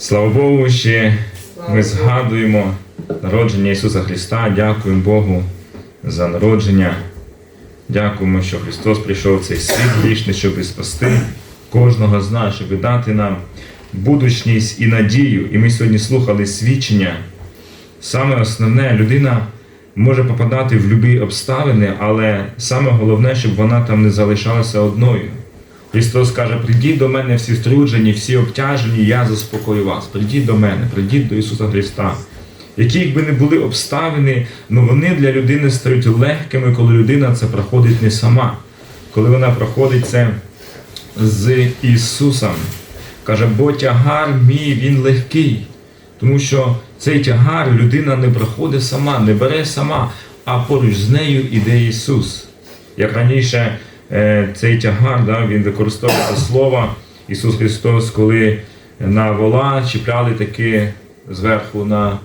Слава Богу, ще ми згадуємо народження Ісуса Христа. Дякуємо Богу за народження. Дякуємо, що Христос прийшов в цей світ грішний, щоб спасти кожного з нас, щоб дати нам будучність і надію. І ми сьогодні слухали свідчення. Саме основне, людина може попадати в будь-які обставини, але саме головне, щоб вона там не залишалася одною. Христос каже: прийдіть до мене всі струджені, всі обтяжені, я заспокою вас. Прийдіть до мене, прийдіть до Ісуса Христа. Які б не були обставини, ну вони для людини стають легкими, коли людина це проходить не сама, коли вона проходить це з Ісусом. Каже, бо тягар мій він легкий. Тому що цей тягар людина не проходить сама, не бере сама, а поруч з нею іде Ісус. Як раніше цей тягар, да, він використовується слово Ісус Христос, коли на вола чіпляли таке зверху на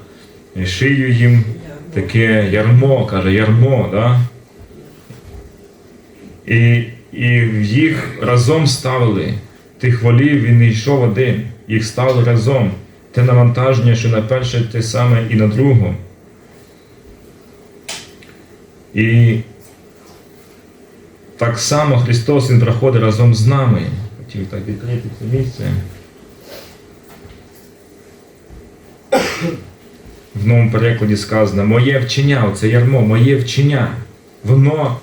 шию їм таке ярмо, каже, ярмо. Да? І, і їх разом ставили. Тих волів він не йшов один, їх ставили разом. Те навантаження, що на перше, те саме і на другу. І так само Христос Він проходить разом з нами. Хотів так відкрити це місце. В новому перекладі сказано, моє вчення, оце ярмо, моє вчення, воно,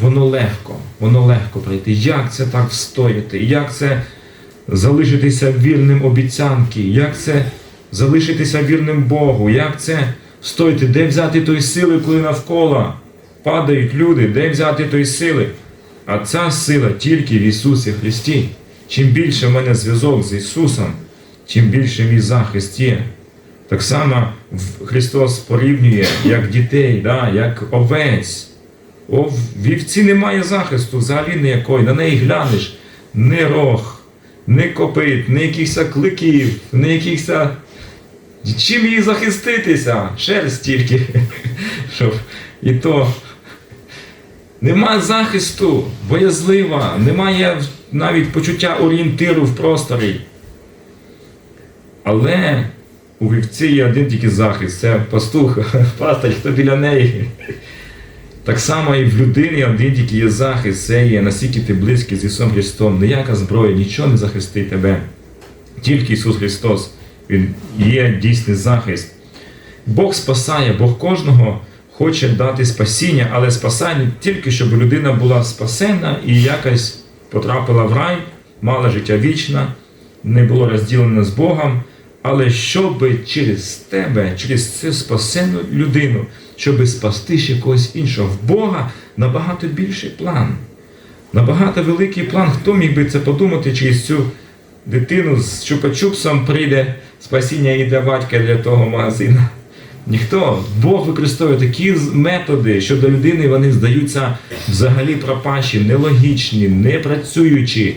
воно легко, воно легко пройти. Як це так встояти? Як це залишитися вірним обіцянки? Як це залишитися вірним Богу? Як це встояти? Де взяти тої сили, коли навколо падають люди? Де взяти тої сили? А ця сила тільки в Ісусі Христі. Чим більше в мене зв'язок з Ісусом, чим більше мій захист є. Так само Христос порівнює як дітей, да, як овець. О, вівці немає захисту, взагалі ніякої. На неї глянеш, не рог, не копит, не якихось кликів, не якихось. Чим їй захиститися? Шерсть тільки. І то. Нема захисту, боязлива, немає навіть почуття орієнтиру в просторі. Але у вівці є один тільки захист це пастух, пастир, хто біля неї. Так само і в людині один тільки є захист, це є наскільки ти близький з Ісусом Христом. Ніяка зброя, нічого не захистить тебе. Тільки Ісус Христос, Він є дійсний захист. Бог спасає, Бог кожного хоче дати спасіння, але спасання тільки, щоб людина була спасена і якось потрапила в рай, мала життя вічне, не було розділено з Богом. Але щоб через тебе, через цю спасену людину, щоб спасти ще когось іншого, в Бога набагато більший план. Набагато великий план. Хто міг би це подумати, через цю дитину з чупа-чупсом прийде спасіння і для батька для того магазина? Ніхто. Бог використовує такі методи, що до людини вони здаються взагалі пропащі, нелогічні, не працюючі.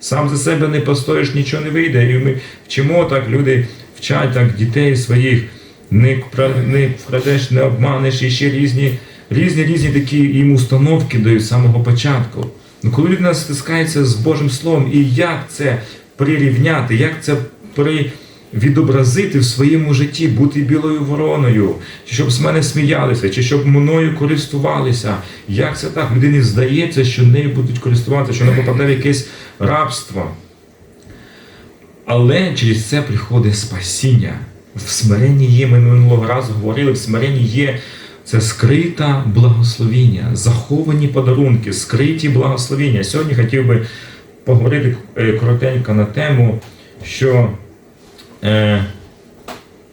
Сам за себе не постоїш, нічого не вийде. І ми вчимо так, люди вчать так дітей своїх, не, не вкрадеш, не обманеш, і ще різні, різні, різні такі їм установки дають з самого початку. Ну коли людина стискається з Божим Словом, і як це прирівняти, як це при відобразити в своєму житті, бути білою вороною, чи щоб з мене сміялися, чи щоб мною користувалися. Як це так? Людині здається, що нею будуть користуватися, що вона попаде в якесь рабство. Але через це приходить спасіння. В смиренні є, ми минулого разу говорили, в смиренні є це скрита благословіння, заховані подарунки, скриті благословіння. Сьогодні хотів би поговорити е, коротенько на тему, що е,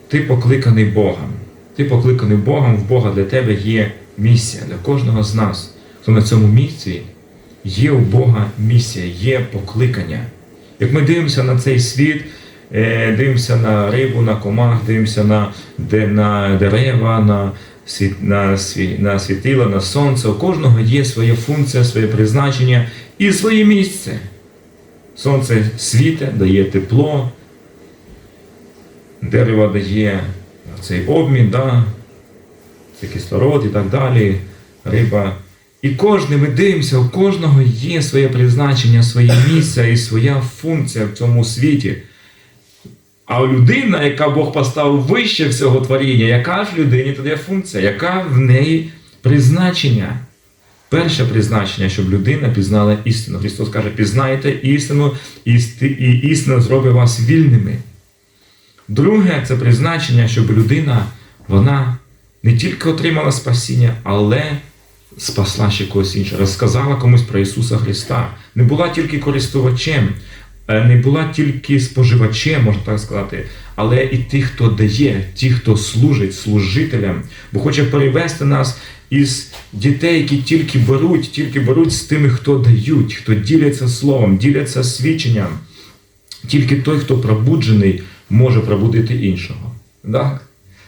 ти покликаний Богом. Ти покликаний Богом, в Бога для тебе є місія, для кожного з нас, хто на цьому місці, є у Бога місія, є покликання. Як ми дивимося на цей світ, е, дивимося на рибу, на комах, дивимося на, на дерева, на, світ, на, сві, на світило, на сонце, у кожного є своя функція, своє призначення і своє місце. Сонце світе, дає тепло, дерево дає цей обмін, да, це кислород і так далі, риба. І кожен, ми дивимося, у кожного є своє призначення, своє місце і своя функція в цьому світі. А людина, яка Бог поставив вище всього творіння, яка ж в людині тоді функція, яка в неї призначення? Перше призначення, щоб людина пізнала істину. Христос каже, пізнайте істину, і істина зробить вас вільними. Друге, це призначення, щоб людина вона не тільки отримала спасіння, але спасла ще когось іншого, розказала комусь про Ісуса Христа. Не була тільки користувачем, е, не була тільки споживачем, можна так сказати, але і тих, хто дає, ті, хто служить служителям, бо хоче перевести нас із дітей, які тільки беруть, тільки беруть з тими, хто дають, хто діляться словом, діляться свідченням. Тільки той, хто пробуджений, може пробудити іншого. Так?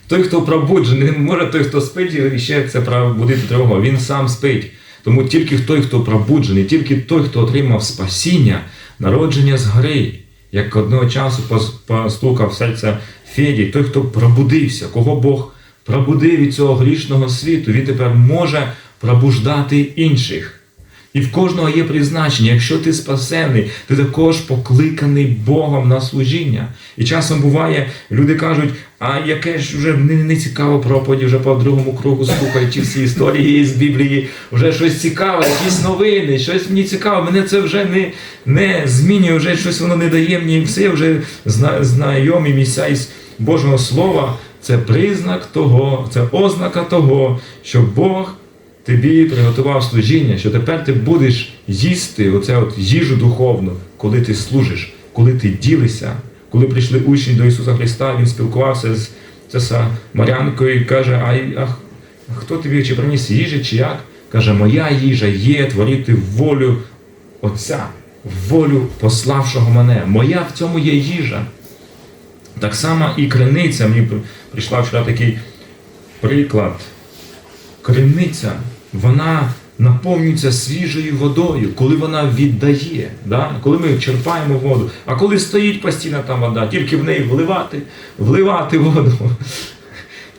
Той, хто пробуджений, не може той, хто спить, і ще це пробудити другого. Він сам спить. Тому тільки той, хто пробуджений, тільки той, хто отримав спасіння, народження згори, як одного часу пос- постукав серце Феді, той, хто пробудився, кого Бог пробудив від цього грішного світу, він тепер може пробуждати інших. І в кожного є призначення. Якщо ти спасений, ти також покликаний Богом на служіння. І часом буває, люди кажуть, а яке ж вже не, не цікаво проповіді, вже по другому кругу слухають ті всі історії з Біблії, вже щось цікаве, якісь новини, щось мені цікаве, мене це вже не, не змінює, вже щось воно не дає мені все, вже зна, знайомі місця із Божого Слова. Це признак того, це ознака того, що Бог тобі приготував служіння, що тепер ти будеш їсти оце от їжу духовну, коли ти служиш, коли ти ділишся. Коли прийшли учні до Ісуса Христа, Він спілкувався з це Самарянкою і каже, а, а хто тобі чи приніс їжі, чи як? Каже, моя їжа є творити волю Отця, волю пославшого мене. Моя в цьому є їжа. Так само і криниця. Мені прийшла вчора такий приклад криниця, вона наповнюється свіжою водою, коли вона віддає, да? коли ми черпаємо воду, а коли стоїть постійно там вода, тільки в неї вливати, вливати воду.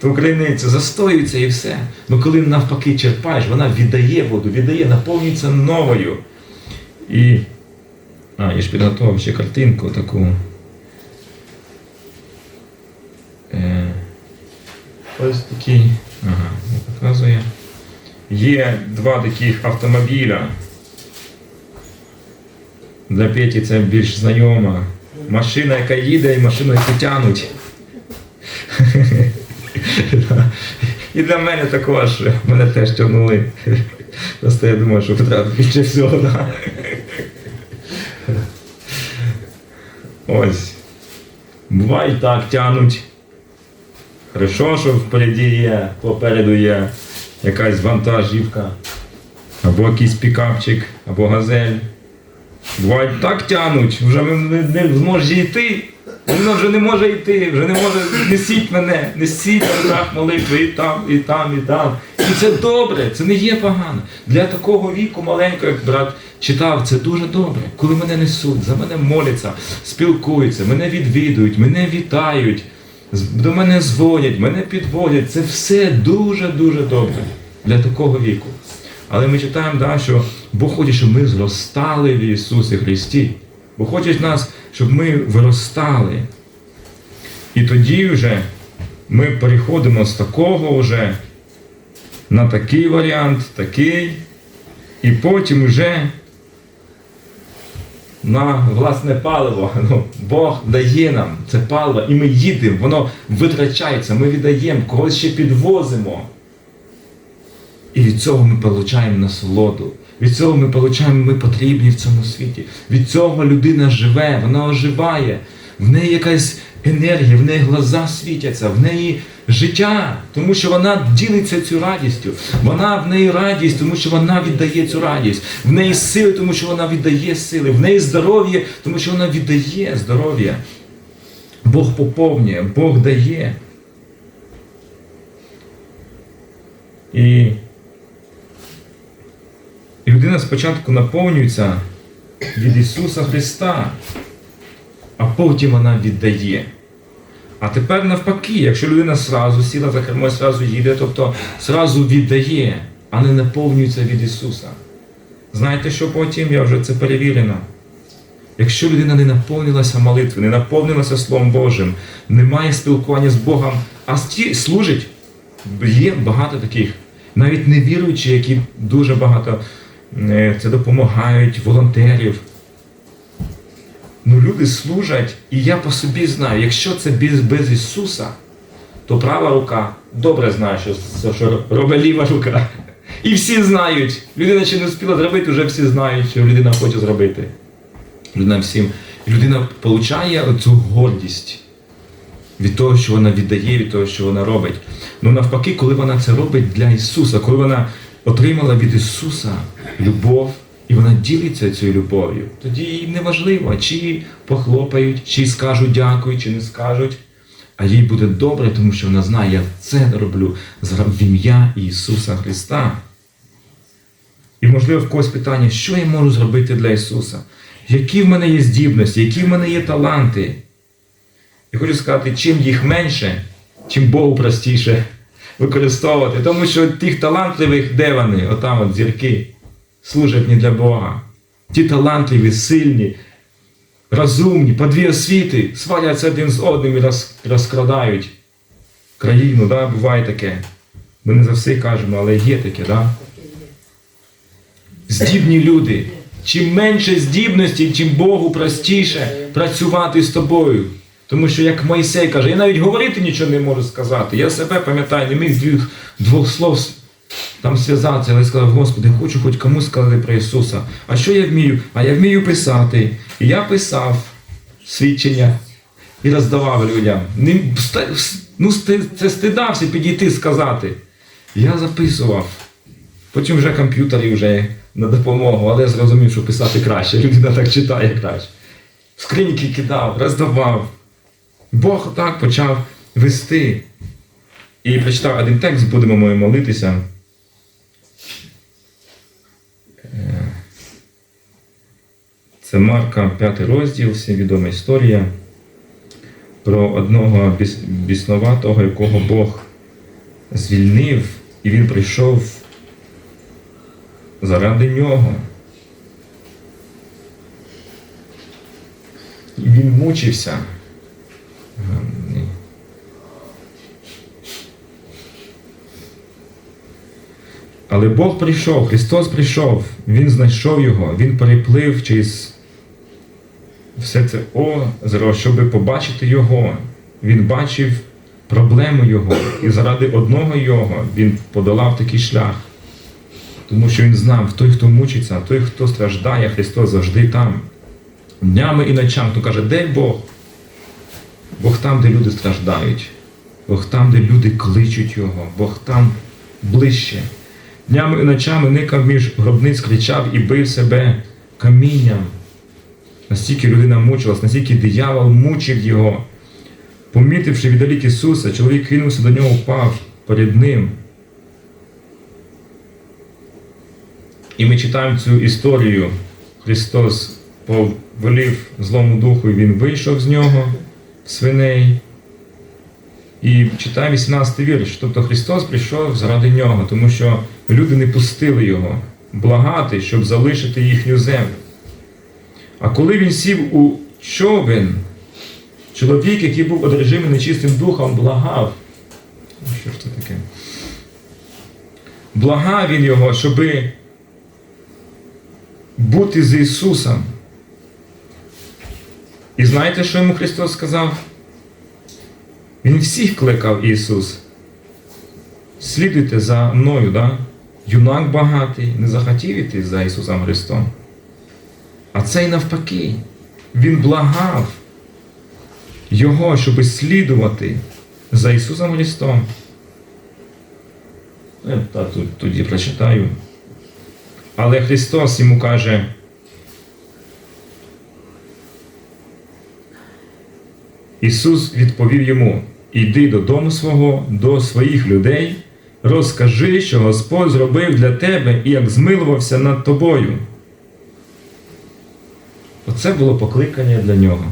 То криниця застоюється і все. Ну коли навпаки черпаєш, вона віддає воду, віддає, наповнюється новою. І. А, я ж підготував ще картинку таку. Е, ось такий. Ага, показує. Є два таких автомобіля. Для Петі це більш знайома. Машина, яка їде, і машина, яку тянуть. І для мене також. Мене теж тягнули. Просто я думаю, що треба більше всього. Да? Ось. Буває так тянуть. Хорошо, що впереді є, попереду є якась вантажівка, або якийсь пікапчик, або газель. Бувають так тянуть, вже не, не зможе йти. Вона вже не може йти, вже не може, несіть мене, несіть в руках молитви і там, і там, і там. І це добре, це не є погано. Для такого віку маленького, як брат читав, це дуже добре. Коли мене несуть, за мене моляться, спілкуються, мене відвідують, мене вітають, до мене дзвонять, мене підводять. Це все дуже-дуже добре для такого віку. Але ми читаємо, да, що Бог хоче, щоб ми зростали в Ісусі Христі. Бог хоче нас, щоб ми виростали. І тоді вже ми переходимо з такого вже на такий варіант, такий, і потім вже на власне паливо. Ну, Бог дає нам це паливо, і ми їдемо, воно витрачається, ми віддаємо, когось ще підвозимо. І від цього ми отримуємо насолоду. Від цього ми отримуємо, ми потрібні в цьому світі. Від цього людина живе, вона оживає. В неї якась енергія, в неї глаза світяться, в неї життя, тому що вона ділиться цю радістю. Вона в неї радість, тому що вона віддає цю радість. В неї сили, тому що вона віддає сили. В неї здоров'я, тому що вона віддає здоров'я. Бог поповнює, Бог дає. І людина спочатку наповнюється від Ісуса Христа, а потім вона віддає. А тепер навпаки, якщо людина зразу сіла за кермо, зразу їде, тобто зразу віддає, а не наповнюється від Ісуса. Знаєте, що потім? Я вже це перевірено. Якщо людина не наповнилася молитви, не наповнилася Словом Божим, не має спілкування з Богом, а служить, є багато таких, навіть невіруючі, які дуже багато е, це допомагають, волонтерів. Ну, люди служать, і я по собі знаю, якщо це без, без Ісуса, то права рука добре знає, що, що, робить ліва рука. І всі знають. Людина ще не встигла зробити, вже всі знають, що людина хоче зробити. Людина всім. Людина получає оцю гордість від того, що вона віддає, від того, що вона робить. Ну навпаки, коли вона це робить для Ісуса, коли вона отримала від Ісуса любов, і вона ділиться цією любов'ю, тоді їй не важливо, чи похлопають, чи скажуть дякую, чи не скажуть. А їй буде добре, тому що вона знає, я це роблю в ім'я Ісуса Христа. І, можливо, в когось питання, що я можу зробити для Ісуса? Які в мене є здібності, які в мене є таланти? Я хочу сказати, чим їх менше, чим Богу простіше використовувати. Тому що тих талантливих, де вони? Отам от зірки служать не для Бога. Ті талантливі, сильні, розумні, по дві освіти, сваряться один з одним і роз, розкрадають країну. Да? Буває таке. Ми не за все кажемо, але є таке, да? Здібні люди. Чим менше здібності, тим Богу простіше працювати з тобою. Тому що, як Мойсей каже, я навіть говорити нічого не можу сказати. Я себе пам'ятаю, не міг двох, слов там зв'язатися, але сказав, Господи, хочу хоч комусь сказати про Ісуса. А що я вмію? А я вмію писати. І я писав свідчення і роздавав людям. Не, ну, це стидався підійти сказати. Я записував. Потім вже комп'ютері вже на допомогу, але я зрозумів, що писати краще. Людина так читає краще. Скриньки кидав, роздавав. Бог так почав вести. І прочитав один текст, будемо ми молитися. Це Марка, 5 розділ, всім відома історія про одного біс- біснуватого, якого Бог звільнив, і він прийшов заради нього. І він мучився. Але Бог прийшов, Христос прийшов, Він знайшов його, Він переплив через все це озеро, щоб побачити його. Він бачив проблему його, і заради одного його він подолав такий шлях. Тому що він знав, той, хто мучиться, той, хто страждає, Христос завжди там. Днями і ночами, хто каже, де Бог? Бог там, де люди страждають, Бог там, де люди кличуть Його, Бог там ближче. Днями і ночами никав між гробниць, кричав і бив себе камінням. Настільки людина мучилась, настільки диявол мучив його. Помітивши віддалік Ісуса, чоловік кинувся до нього, впав перед ним. І ми читаємо цю історію. Христос повелів злому духу, і він вийшов з нього, свиней. І читаємо 18 вірш. Тобто Христос прийшов заради нього, тому що люди не пустили його благати, щоб залишити їхню землю. А коли він сів у човен, чоловік, який був одержимий нечистим духом, благав. Ну, Що ж це таке? Благав він його, щоби бути з Ісусом. І знаєте, що йому Христос сказав? Він всіх кликав Ісус. Слідуйте за мною, да? юнак багатий, не захотів іти за Ісусом Христом. А цей навпаки, Він благав Його, щоб слідувати за Ісусом Христом. Я тут, тоді прочитаю. Але Христос йому каже, Ісус відповів йому: Іди додому свого, до своїх людей, розкажи, що Господь зробив для тебе і як змилувався над тобою. Оце було покликання для нього.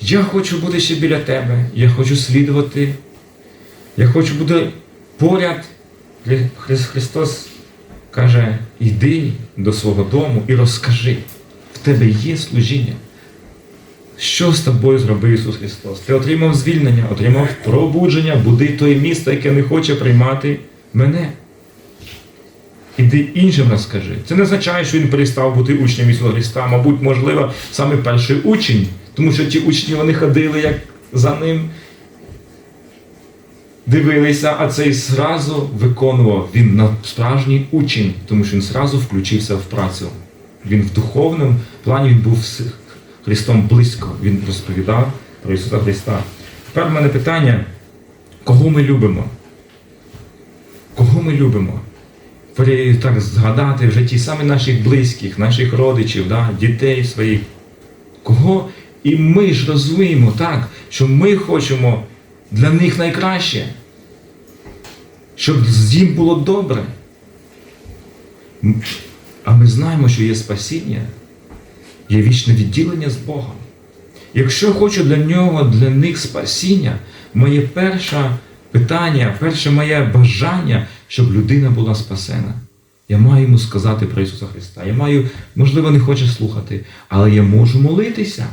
Я хочу бути ще біля тебе, я хочу слідувати, я хочу бути поряд. Христос каже, йди до свого дому і розкажи. В тебе є служіння. Що з тобою зробив Ісус Христос? Ти отримав звільнення, отримав пробудження, буди той місто, яке не хоче приймати мене. Іди іншим розкажи. Це не означає, що він перестав бути учнем Ісуса Христа. Мабуть, можливо, саме перший учень, тому що ті учні вони ходили як за ним, дивилися, а цей зразу виконував. Він справжній учень, тому що він зразу включився в працю. Він в духовному плані він був з Христом близько. Він розповідав про Ісуса Христа. Тепер в мене питання: кого ми любимо? Кого ми любимо? Так згадати в житті саме наших близьких, наших родичів, да, дітей своїх. Кого? І ми ж розуміємо так, що ми хочемо для них найкраще, щоб їм було добре. А ми знаємо, що є спасіння, є вічне відділення з Богом. Якщо хочу для нього, для них спасіння, моє перше питання, перше моє бажання, щоб людина була спасена. Я маю йому сказати про Ісуса Христа. Я маю, можливо, не хоче слухати, але я можу молитися.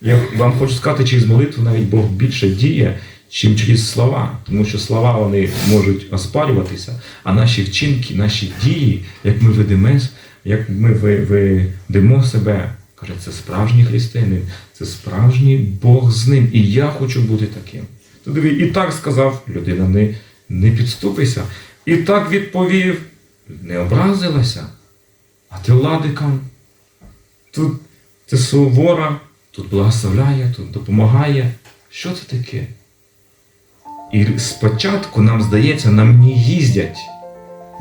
Я вам хочу сказати, через молитву навіть Бог більше діє, чим через слова. Тому що слова вони можуть оспарюватися, а наші вчинки, наші дії, як ми ведемо, як ми ведемо себе, каже, це справжній християнин, це справжній Бог з ним. І я хочу бути таким. То диви, і так сказав, людина не, не підступися. І так відповів, не образилася. А ти владикам. Тут це сувора, тут благословляє, тут допомагає. Що це таке? І спочатку нам здається, на мені їздять.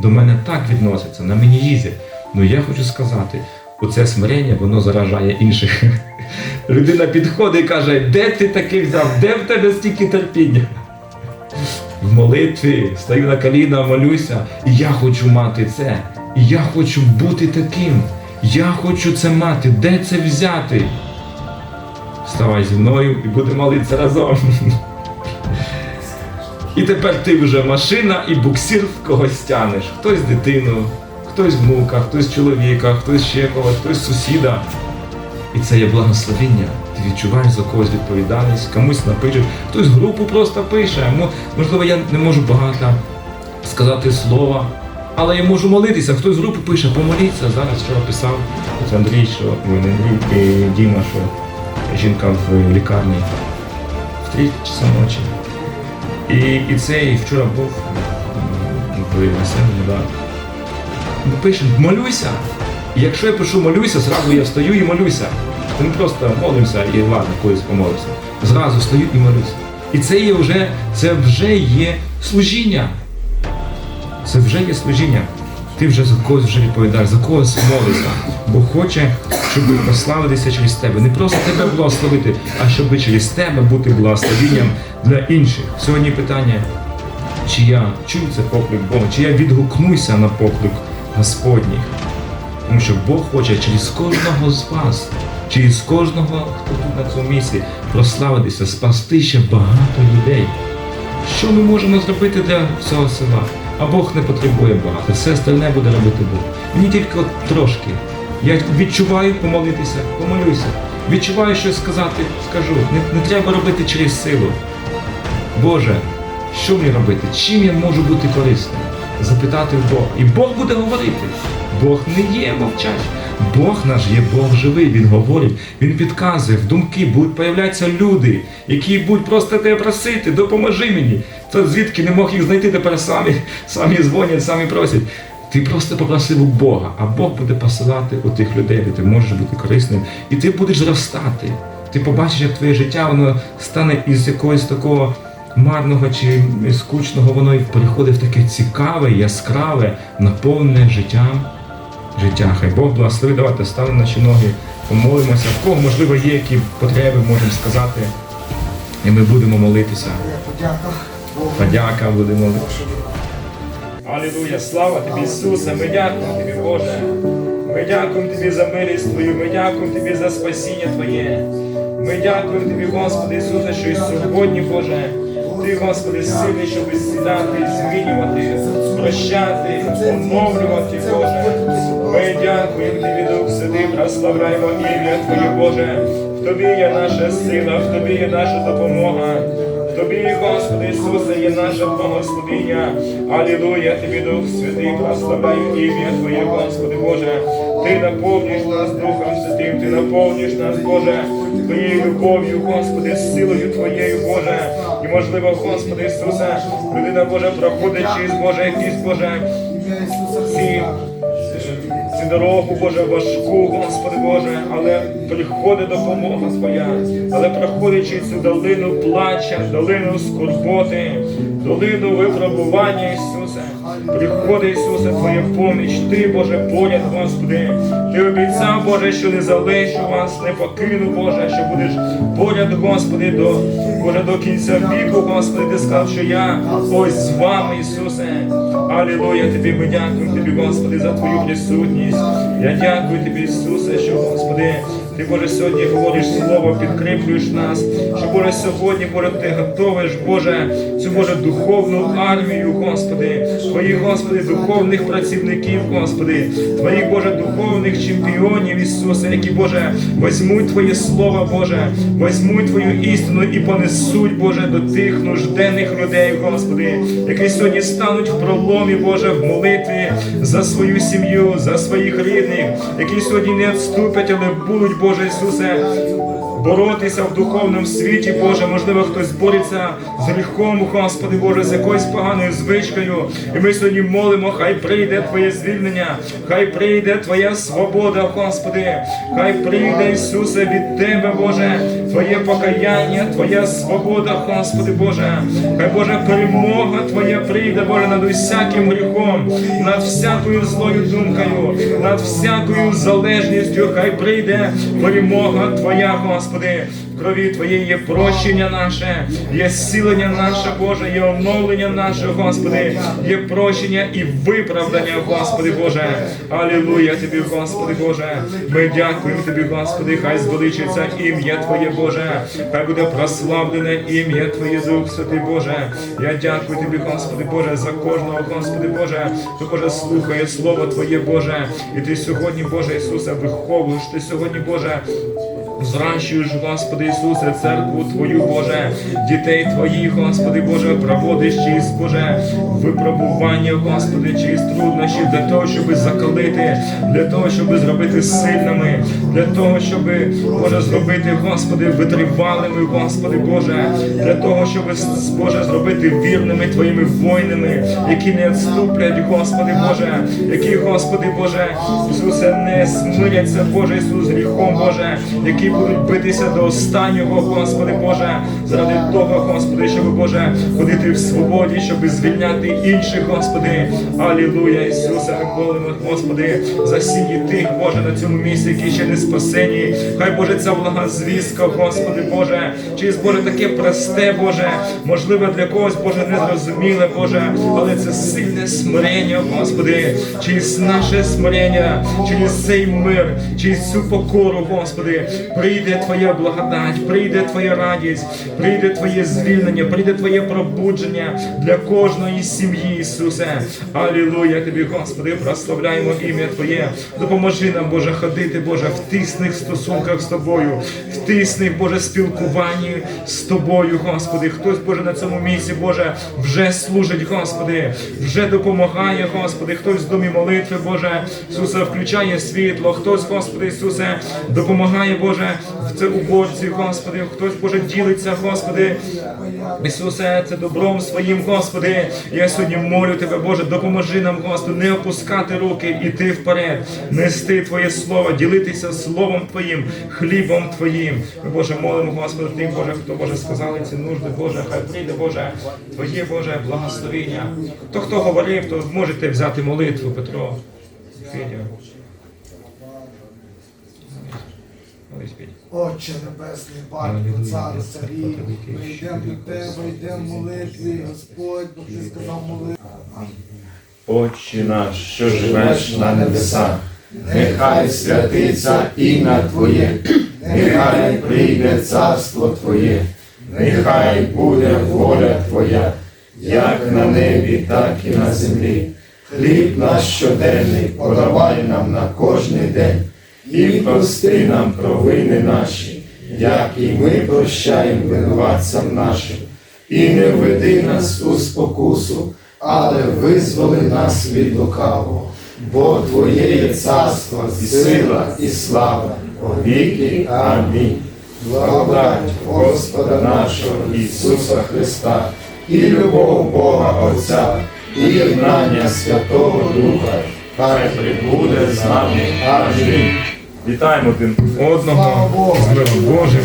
До мене так відносяться, на мені їздять. Ну я хочу сказати, оце смирення, воно заражає інших. Людина підходить і каже, де ти такий взяв, де в тебе стільки терпіння? В молитві стою на коліна, молюся, і я хочу мати це. І я хочу бути таким. Я хочу це мати. Де це взяти? Вставай зі мною і будемо молитися разом. І тепер ти вже машина і буксир в когось тянеш. Хтось дитину, хтось внука, хтось чоловіка, хтось ще когось, хтось сусіда. І це є благословіння. Ти відчуваєш за когось відповідальність, комусь напишеш, хтось групу просто пише. Можливо, я не можу багато сказати слова, але я можу молитися. Хтось з групи пише, помоліться. Зараз вчора писав Андрій, що Андрій, е, Діма, що жінка в лікарні в 3 часа ночі. І, і цей вчора був в населенні, да. Ну, Пише, молюся. І якщо я пишу молюся, зразу я встаю і молюся. Не просто молимося і ладно, колись помолився. Зразу встаю і молюся. І це є вже, це вже є служіння. Це вже є служіння. Ти вже за когось вже відповідаєш, за когось молишся. Бо хоче, щоб прославитися через тебе. Не просто тебе благословити, а щоб через тебе бути благословенням для інших. Сьогодні питання, чи я чую це поклик Бога, чи я відгукнуся на поклик Господній. Тому що Бог хоче через кожного з вас, через кожного, хто тут на цьому місці, прославитися, спасти ще багато людей. Що ми можемо зробити для цього села? А Бог не потребує багато, все остальне буде робити Бог. Мені тільки от трошки. Я відчуваю помолитися, помолюся. Відчуваю щось сказати, скажу. Не, не треба робити через силу. Боже, що мені робити? Чим я можу бути корисним? Запитати в Бога. І Бог буде говорити. Бог не є мовчать. Бог наш є Бог живий, Він говорить, Він підказує, в думки будуть появлятися люди, які будуть просто тебе просити, допоможи мені. То звідки не мог їх знайти, тепер самі, самі дзвонять, самі просять. Ти просто попросив у Бога, а Бог буде посилати у тих людей, де ти можеш бути корисним, і ти будеш зростати. Ти побачиш, як твоє життя воно стане із якогось такого марного чи скучного, воно переходить в таке цікаве, яскраве, наповнене життям. Життя. Хай Бог благословить, давайте станемо наші ноги, помолимося. В кого, можливо, є які потреби, можемо сказати. І ми будемо молитися. Подяка будемо молитися. Алілуя, слава тобі, Ісусе, ми дякуємо тобі, Боже. Ми дякуємо тобі за милість Твою, ми дякуємо тобі за спасіння Твоє. Ми дякуємо тобі, Господи Ісусе, що і сьогодні, Боже, Ти, Господи, сильний, щоб зціляти, змінювати, прощати, оновлювати, Боже. Ми дякуємо Тобі, Дух Святий, прославляємо ім'я Твоє, Боже. В Тобі є наша сила, в Тобі є наша допомога. В Тобі, Господи Ісусе, є наше благословіння. Алілуя, Тобі, Дух Святий, прославляю ім'я Твоє, Господи Боже. Ти наповнюєш нас Духом Святим, Ти наповнюєш нас, Боже, Твоєю любов'ю, Господи, силою Твоєю, Боже. І можливо, Господи Ісусе, людина Боже проходить через Боже, якісь Боже, Ісуса ці, цю дорогу, Боже, важку, Господи Боже, але приходить допомога Твоя, але проходячи цю долину плача, долину скорботи, долину випробування, Ісусе, приходить, Ісусе, Твоя поміч, Ти, Боже, поряд, Господи, Ти обіцяв, Боже, що не залишу вас, не покину, Боже, що будеш поряд, Господи, до, Боже, до кінця віку, Господи, Ти сказав, що я ось з вами, Ісусе. Алілуя, Тобі ми дякуємо Тобі, Господи, за Твою присутність. Я дякую Тобі, Ісусе, що, Господи, Ти, Боже, сьогодні говориш слово, підкріплюєш нас, що, Боже, сьогодні, Боже, Ти готовиш, Боже, цю, Боже, духовну армію, Господи, Твоїх, Господи, духовних працівників, Господи, Твоїх, Боже, духовних чемпіонів, Ісусе, які, Боже, возьмуть Твоє Слово, Боже, возьмуть Твою істину і понесуть, Боже, до тих нужденних людей, Господи, які сьогодні стануть в проломі, Боже, в молитві за свою сім'ю, за своїх рідних, які сьогодні не відступять, але будуть, Боже Ісусе, боротися в духовному світі, Боже. Можливо, хтось бореться з гріхом, Господи Боже, з якоюсь поганою звичкою. І ми сьогодні молимо, хай прийде Твоє звільнення, хай прийде Твоя свобода, Господи, хай прийде, Ісусе, від Тебе, Боже, Твоє покаяння, Твоя свобода, Господи Боже. Хай Боже перемога Твоя прийде, Боже, над усяким гріхом, над всякою злою думкою, над всякою залежністю. Хай прийде перемога Твоя, Господи. В крові Твоєї є прощення наше, є зцілення наше, Боже, є оновлення наше, Господи, є прощення і виправдання, Господи Боже. Алілуя Тобі, Господи Боже. Ми дякуємо Тобі, Господи, хай звеличиться ім'я Твоє Боже, хай буде прославлене ім'я Твоє Дух Святий Боже. Я дякую Тобі, Господи Боже, за кожного, Господи Боже, хто Боже слухає Слово Твоє Боже. І Ти сьогодні, Боже Ісусе, виховуєш, Ти сьогодні, Боже. Зращуєш, Господи Ісусе, церкву Твою, Боже, дітей Твоїх, Господи Боже, проводиш через Боже. Випробування, Господи, через труднощі для того, щоб закалити, для того, щоб зробити сильними, для того, щоб Боже зробити, Господи, витривалими, Господи Боже, для того, щоб Боже зробити вірними Твоїми воїнами, які не відступлять, Господи Боже, які, Господи Боже, Ісусе, не смиряться, Боже Ісус, гріхом, Боже, які будуть битися до останнього, Господи Боже, заради того, Господи, щоб Боже ходити в свободі, щоб звільняти інших, Господи. Алілуя, Ісусе, ми молимо, Господи, за сім'ї тих, Боже, на цьому місці, які ще не спасені. Хай Боже, ця блага звістка, Господи Боже, через Боже таке просте, Боже, можливо, для когось, Боже, незрозуміле, Боже, але це сильне смирення, Господи, через наше смирення, через цей мир, через цю покору, Господи, прийде Твоя благодать, прийде Твоя радість, прийде Твоє звільнення, прийде Твоє пробудження для кожної сім'ї, Ісусе. Алілуя Тобі, Господи, прославляємо ім'я Твоє. Допоможи нам, Боже, ходити, Боже, в тісних стосунках з Тобою, в тісних, Боже, спілкуванні з Тобою, Господи. Хтось, Боже, на цьому місці, Боже, вже служить, Господи, вже допомагає, Господи. Хтось в домі молитви, Боже, Ісусе, включає світло, хтось, Господи, Ісусе, допомагає, Боже, в це уборці, Господи, хтось, Боже, ділиться, Господи. Ісусе, це добром своїм, Господи. Я сьогодні молю Тебе, Боже, допоможи нам, Господи, не опускати руки, іти вперед, нести Твоє Слово, ділитися Словом Твоїм, хлібом Твоїм. Ми, Боже, молимо, Господи, тим, Боже, хто, Боже, сказали ці нужди, Боже, хай прийде, Боже, Твоє, Боже, благословення. То, хто говорив, то можете взяти молитву, Петро. Федя. Отче Небесний, Батько, Цар, Царі, ми йдемо до Тебе, йдемо молитві, Господь, бо Ти сказав молитву. Отче наш, що живеш на небесах, нехай святиться ім'я Твоє, нехай прийде царство Твоє, нехай буде воля Твоя, як на небі, так і на землі. Хліб наш щоденний подавай нам на кожний день, і прости нам провини наші, як і ми прощаємо винуватцям нашим, і не введи нас у спокусу, але визволи нас від лукавого. Бо Твоє є царство, і сила, і слава, повіки. Амінь. Благодать Господа нашого Ісуса Христа, і любов Бога Отця, і єднання Святого Духа, хай прибуде з нами. Амінь. Вітаємо один одного з миром Божим.